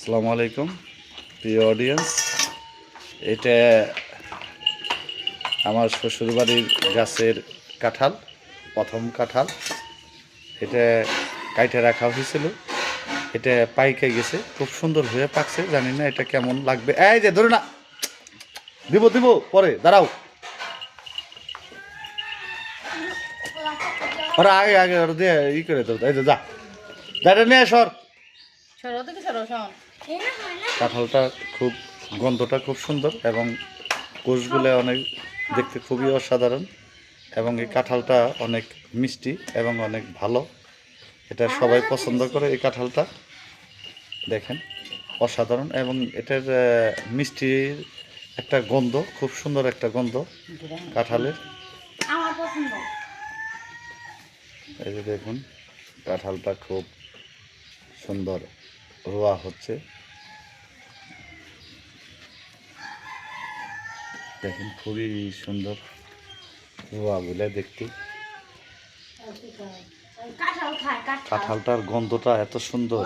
আসসালামু আলাইকুম, প্রিয় অডিয়েন্স এটা আমার শ্বশুরবাড়ির গাছের কাঁঠাল, প্রথম কাঁঠাল। এটা কাইটে রাখা হয়েছিল। এটা পাইকে গেছে, খুব সুন্দর হয়ে পাকছে, জানি না এটা কেমন লাগবে। এই যে, ধরে না। দিব দিব, পরে, দাঁড়াও। ওরা আগে আগে, ওরা দিয়ে ই করে তো এই যে, যা। দাঁড়া, নিয়ে সর। সরো থেকে সরো শোন কাঁঠালটা খুব গন্ধটা খুব সুন্দর এবং কোষগুলো অনেক দেখতে খুবই অসাধারণ এবং এই কাঁঠালটা অনেক মিষ্টি এবং অনেক ভালো। এটা সবাই পছন্দ করে এই কাঁঠালটা। দেখেন অসাধারণ এবং এটার মিষ্টির একটা গন্ধ খুব সুন্দর একটা গন্ধ কাঁঠালের। এই যে দেখুন কাঁঠালটা খুব সুন্দর। রোয়া হচ্ছে। দেখুন, খুবই সুন্দর রোয়া বলে দেখতে। কাঁঠালটার গন্ধটা এত সুন্দর।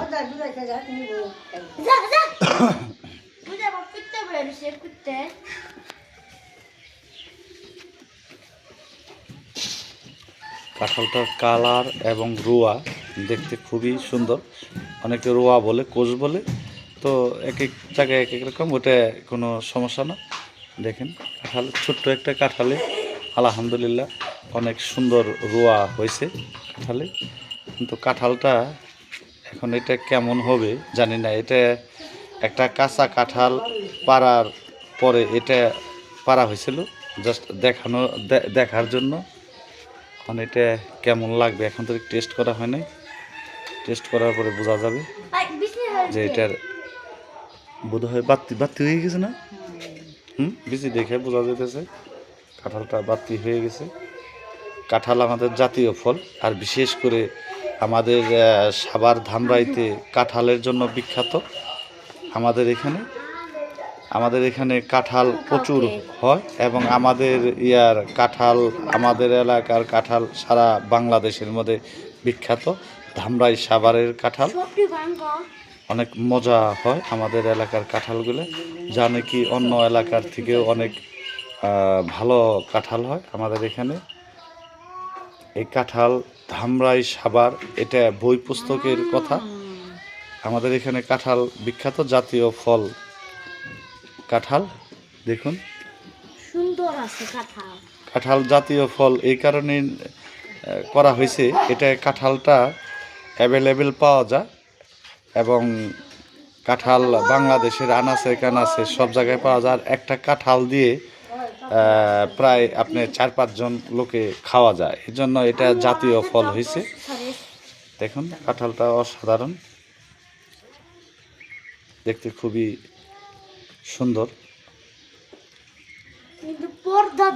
কাঁঠালটার কালার এবং রোয়া দেখতে খুবই সুন্দর। অনেকে রোয়া বলে, কোষ বলে। তো এক এক জায়গায় এক এক রকম, ওটা কোনো সমস্যা না। দেখেন, কাঁঠাল, ছোট্ট একটা কাঁঠালে আলহামদুলিল্লাহ অনেক সুন্দর রোয়া হয়েছে কাঁঠালে। কিন্তু কাঁঠালটা এখন এটা কেমন হবে জানি না। এটা একটা কাঁচা কাঁঠাল পাড়ার পরে এটা পাড়া হয়েছিল জাস্ট দেখানো দেখার জন্য। এখন এটা কেমন লাগবে? এখন তো টেস্ট করা হয় নাই। টেস্ট করার পরে বোঝা যাবে যে এটার বোধ হয় বাত্তি বাত্তি হয়ে গেছে না? হুম? বেশি দেখে বোঝা যেতেছে। কাঁঠালটা বাত্তি হয়ে গেছে। কাঁঠাল আমাদের জাতীয় ফল আর বিশেষ করে আমাদের সাবার ধামরাইতে কাঁঠালের জন্য বিখ্যাত আমাদের এখানে। আমাদের এখানে কাঁঠাল প্রচুর হয় এবং আমাদের ইয়ার কাঁঠাল আমাদের এলাকার কাঁঠাল সারা বাংলাদেশের মধ্যে বিখ্যাত। ধামরাই সাভারের কাঁঠাল। অনেক মজা হয় আমাদের এলাকার কাঁঠালগুলো। যা নাকি অন্য এলাকার থেকেও অনেক ভালো কাঁঠাল হয় আমাদের এখানে। এই কাঁঠাল ধামরাই সাবার এটা বই পুস্তকের কথা। আমাদের এখানে কাঁঠাল বিখ্যাত জাতীয় ফল কাঁঠাল দেখুন। সুন্দর আছে কাঁঠাল। কাঁঠাল জাতীয় ফল এই কারণে করা হয়েছে। এটা কাঁঠালটা অ্যাভেলেবেল পাওয়া যায় এবং কাঁঠাল বাংলাদেশের আনাচে কানাচে সব জায়গায় পাওয়া যায়। আর একটা কাঁঠাল দিয়ে প্রায় আপনি চার পাঁচজন লোকে খাওয়া যায়। এই জন্য এটা জাতীয় ফল হয়েছে। দেখুন, কাঁঠালটা অসাধারণ। দেখতে খুবই সুন্দর। কিন্তু পর্দা